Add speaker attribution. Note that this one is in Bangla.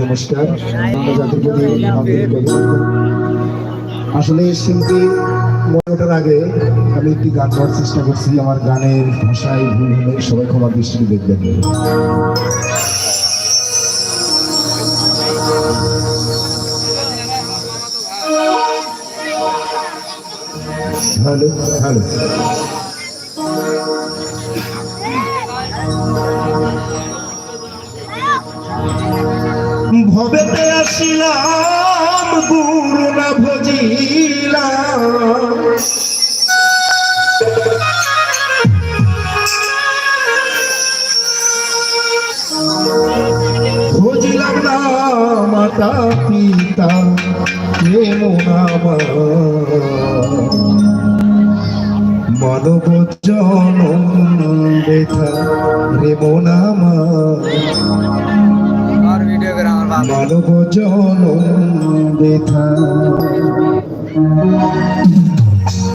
Speaker 1: নমস্কার। জাতির প্রতি আসলে শিল্পী ওঠার আগে আমি একটি গান গাওয়ার চেষ্টা করছি। আমার গানের ভাষায় ভুল হলে সবাই ক্ষমা দৃষ্টি দেখবেন। Hello hello. ভবেতে আসিলাম গুরু না ভজিলাম। ভজিলাম না মাতা পিতা প্রেম নামা মানব জনম
Speaker 2: মন আমার
Speaker 1: মানব জন বেথা